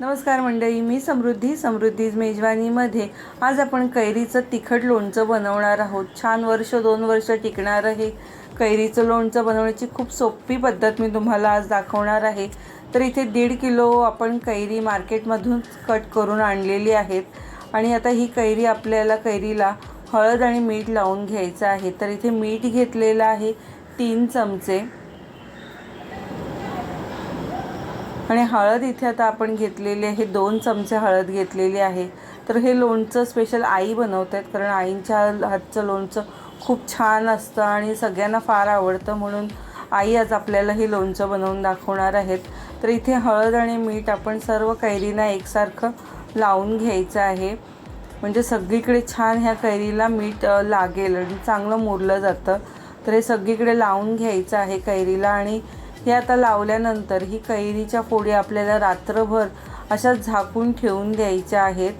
नमस्कार मंडळी मी समृद्धी समृद्धीज मेजवानीमध्ये. आज आपण कैरीचं तिखट लोणचं बनवणार आहोत. छान वर्ष दोन वर्ष टिकणारं हे कैरीचं लोणचं बनवण्याची खूप सोपी पद्धत मी तुम्हाला आज दाखवणार आहे. तर इथे दीड किलो आपण कैरी मार्केटमधून कट करून आणलेली आहेत. आणि आता ही कैरी आपल्याला कैरीला हळद आणि मीठ लावून घ्यायचं आहे. तर इथे मीठ घेतलेलं आहे तीन चमचे. आणि हळद इथे आता आपण घेतलेली आहे. दोन चमचे हळद घेतलेली आहे. तर हे लोणचं स्पेशल आई बनवत आहेत कारण आईंच्या हातचं लोणचं खूप छान असतं आणि सगळ्यांना फार आवडतं. म्हणून आई आज आपल्याला हे लोणचं बनवून दाखवणार आहेत. तर इथे हळद आणि मीठ आपण सर्व कैरीना एकसारखं लावून घ्यायचं आहे. म्हणजे सगळीकडे छान ह्या कैरीला मीठ लागेल आणि चांगलं मुरलं जातं. तर हे सगळीकडे लावून घ्यायचं आहे कैरीला आणि हे आता लावल्यानंतर ही कैरीच्या फोडी आपल्याला रात्रभर अशा झाकून ठेवून द्यायच्या आहेत.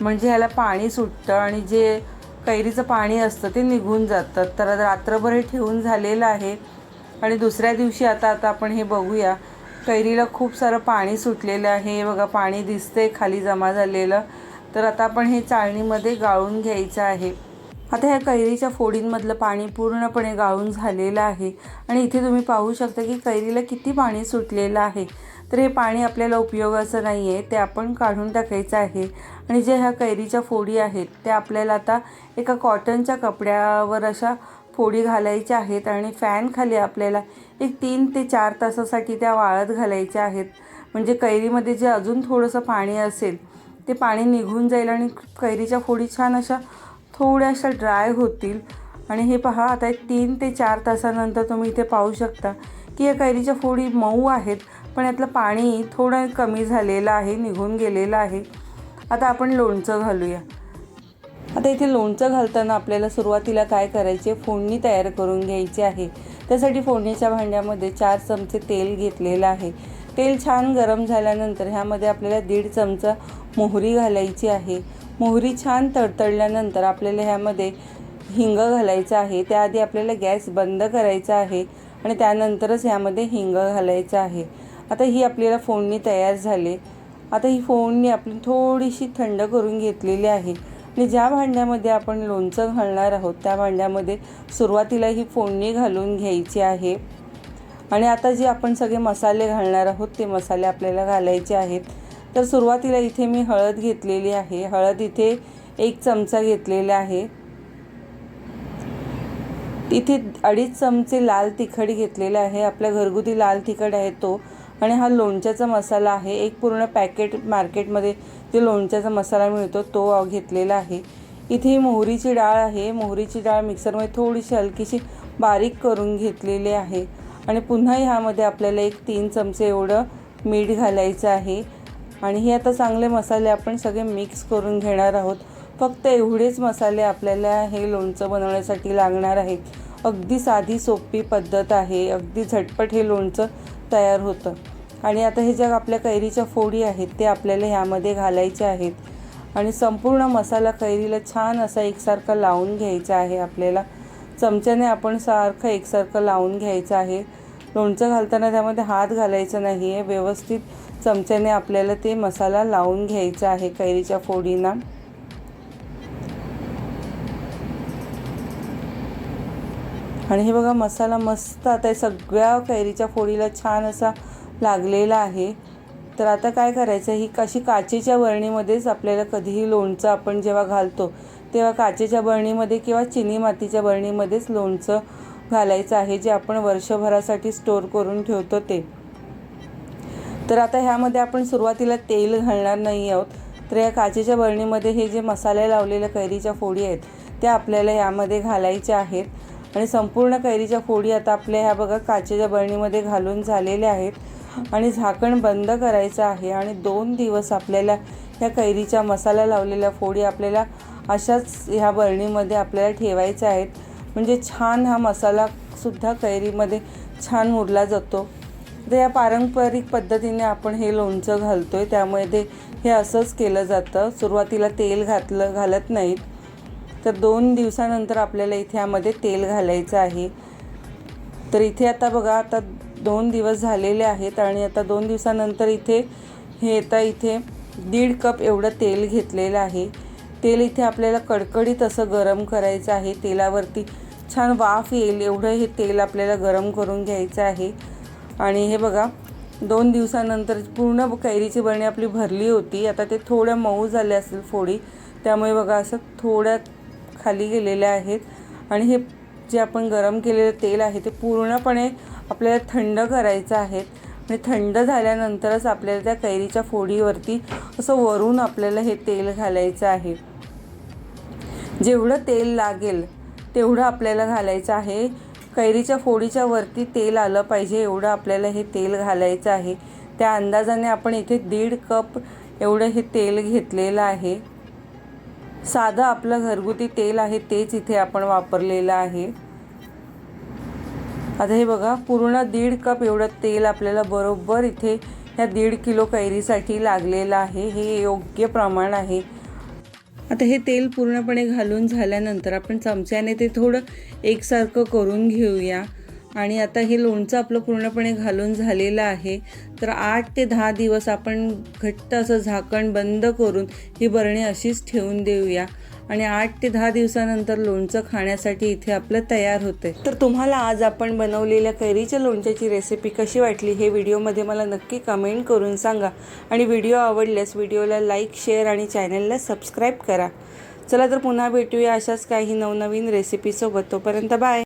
म्हणजे ह्याला पाणी सुटतं आणि जे कैरीचं पाणी असतं ते निघून जातं. तर रात्रभर हे ठेवून झालेलं आहे. आणि दुसऱ्या दिवशी आता आता आपण हे बघूया. कैरीला खूप सारं पाणी सुटलेलं आहे. हे बघा पाणी दिसतंय खाली जमा झालेलं. तर आता आपण हे चाळणीमध्ये गाळून घ्यायचं आहे. आता ह्या कैरीच्या फोडींमधलं पाणी पूर्णपणे गाळून झालेलं आहे. आणि इथे तुम्ही पाहू शकता की कैरीला किती पाणी सुटलेलं आहे. तर हे पाणी आपल्याला उपयोगाचं नाही आहे ते आपण काढून टाकायचं आहे. आणि जे ह्या कैरीच्या फोडी आहेत त्या आपल्याला आता एका कॉटनच्या कपड्यावर अशा फोडी घालायच्या आहेत आणि फॅनखाली आपल्याला एक तीन ते चार तासासाठी त्या वाळत घालायच्या आहेत. म्हणजे कैरीमध्ये जे अजून थोडंसं पाणी असेल ते पाणी निघून जाईल आणि कैरीच्या फोडी छान अशा थोड्याशा ड्राय होतील. आणि हे पहा आता एक तीन ते चार तासानंतर तुम्ही इथे पाहू शकता की या कैरीच्या फोडी मऊ आहेत पण यातलं पाणी थोडं कमी झालेलं आहे निघून गेलेलं आहे. आता आपण लोणचं घालूया. आता इथे लोणचं घालताना आपल्याला सुरुवातीला काय करायचे? फोडणी तयार करून घ्यायची आहे. त्यासाठी फोडणीच्या भांड्यामध्ये चार चमचे तेल घेतलेलं आहे. तेल छान गरम झाल्यानंतर ह्यामध्ये आपल्याला दीड चमचा मोहरी घालायची आहे. मोहरी छान तडतडल्यानंतर आपल्याला ह्यामध्ये हिंग घालायचं आहे. त्याआधी आपल्याला गॅस बंद करायचा आहे आणि त्यानंतरच ह्यामध्ये हिंग घालायचं आहे. आता ही आपल्याला फोडणी तयार झाली. आता ही फोडणी आपण थोडीशी थंड करून घेतलेली आहे. आणि ज्या भांड्यामध्ये आपण लोणचं घालणार आहोत त्या भांड्यामध्ये सुरुवातीला ही फोडणी घालून घ्यायची आहे. आणि आता जे आपण सगळे मसाले घालणार आहोत ते मसाले आपल्याला घालायचे आहेत. तर सुरुवातीला इथे मी हळद घेतलेली आहे. हळद इथे एक चमचा घेतलेला आहे. इथे अडीच चमचे लाल तिखट घेतलेले आहे. आपल्या घरगुती लाल तिखट आहे तो. आणि हा लोणच्याचा मसाला आहे. एक पूर्ण पॅकेट मार्केटमध्ये जे लोणच्याचा मसाला मिळतो तो घेतलेला आहे. इथे मोहरीची डाळ आहे. मोहरीची डाळ मिक्सरमध्ये थोडीशी हलकीशी बारीक करून घेतलेली आहे. आणि पुन्हा ह्यामध्ये आपल्याला एक तीन चमचे एवढं मीठ घालायचं आहे. आणि हे आता चांगले मसाले आपण सगळे मिक्स करून घेणार आहोत. फक्त एवढेच मसाले आपल्याला हे लोणचं बनवण्यासाठी लागणार आहेत. अगदी साधी सोपी पद्धत आहे. अगदी झटपट हे लोणचं तयार होतं. आणि आता हे ज्या आपल्या कैरीच्या फोडी आहेत ते आपल्याला ह्यामध्ये घालायचे आहेत. आणि संपूर्ण मसाला कैरीला छान असा एकसारखा लावून घ्यायचा आहे आपल्याला. चमच्याने आपण सारखं एकसारखं लावून घ्यायचं आहे. लोणचं घालताना त्यामध्ये हात घालायचा नाही आहे व्यवस्थित चमच्याने आपल्याला ते मसाला लावून घ्यायचा आहे कैरीच्या फोडींना. आणि हे बघा मसाला मस्त आता सगळ्या कैरीच्या फोडीला छान असा लागलेला आहे. तर आता काय करायचं ही कशी काचेच्या बरणीमध्येच आपल्याला कधीही लोणचं आपण जेव्हा घालतो तेव्हा काचेच्या बरणीमध्ये किंवा चिनी मातीच्या बरणीमध्येच लोणचं घालायचं आहे जे आपण वर्षभरासाठी स्टोअर करून ठेवतो ते. तर आता ह्यामध्ये आपण सुरुवातीला तेल घालणार नाही आहोत. तर या काचेच्या बरणीमध्ये हे जे मसाले लावलेल्या कैरीच्या फोडी आहेत त्या आपल्याला यामध्ये घालायच्या आहेत. आणि संपूर्ण कैरीच्या फोडी आता आपल्या ह्या बघा काचेच्या बरणीमध्ये घालून झालेल्या आहेत. आणि झाकण बंद करायचं आहे आणि दोन दिवस आपल्याला ह्या कैरीच्या मसाला लावलेल्या फोडी आपल्याला अशाच ह्या बरणीमध्ये आपल्याला ठेवायच्या आहेत. म्हणजे छान हा मसालासुद्धा कैरीमध्ये छान मुरला जातो. तर या पारंपरिक पद्धतीने आपण हे लोणचं घालतो आहे त्यामुळे ते हे असंच केलं जातं. सुरुवातीला तेल घातलं घालत नाहीत. तर दोन दिवसानंतर आपल्याला इथे यामध्ये तेल घालायचं आहे. तर इथे आता बघा आता दोन दिवस झालेले आहेत आणि आता दोन दिवसानंतर इथे हे आता इथे दीड कप एवढं तेल घेतलेलं आहे. तेल इथे आपल्याला कडकडीत असं गरम करायचं आहे. तेलावरती छान वाफ येईल. एवढं हे तेल आपल्याला गरम करून घ्यायचं आहे. आणि हे बघा दोन दिवसानंतर पूर्ण कैरीची बरणी आपली भरली होती. आता ते थोड्या मऊ झाल्या असतील फोडी त्यामुळे बघा असं थोड्या खाली गेलेल्या आहेत. आणि हे जे आपण गरम केलेलं तेल आहे ते पूर्णपणे आपल्याला थंड करायचं आहे. आणि थंड झाल्यानंतरच आपल्याला त्या कैरीच्या फोडीवरती असं वरून आपल्याला हे तेल घालायचं आहे. जेवढं तेल लागेल तेवढं आपल्याला घालायचं आहे. कैरीच्या फोडीच्या वरती तेल आलं पाहिजे एवढं आपल्याला हे तेल घालायचं आहे. त्या अंदाजाने आपण इथे दीड कप एवढं हे तेल घेतलेलं आहे. साधं आपलं घरगुती तेल आहे तेच इथे आपण वापरलेलं आहे. आता हे बघा पूर्ण दीड कप एवढं तेल आपल्याला बरोबर इथे ह्या दीड किलो कैरीसाठी लागलेलं आहे. हे योग्य प्रमाण आहे. आता हे तेल पूर्णपणे घालून झाल्यानंतर आपण चमच्याने ते थोडं एकसारखं करून घेऊया. आणि आता हे लोणचं आपलं पूर्णपणे घालून झालेलं आहे. तर आठ ते दहा दिवस आपण घट्ट असं झाकण बंद करून ही बरणी अशीच ठेवून देऊया. आणि आठ ते दहा दिवसानंतर लोणचं खाण्यासाठी इथे आपलं तयार होते तर तुम्हाला आज आपण बनवलेल्या कैरीच्या लोणच्याची रेसिपी कशी वाटली हे व्हिडिओमध्ये मला नक्की कमेंट करून सांगा. आणि व्हिडिओ आवडल्यास व्हिडिओला लाईक शेअर आणि चॅनलला सबस्क्राईब करा. चला तर पुन्हा भेटूया अशाच काही नवनवीन रेसिपीसोबत तोपर्यंत बाय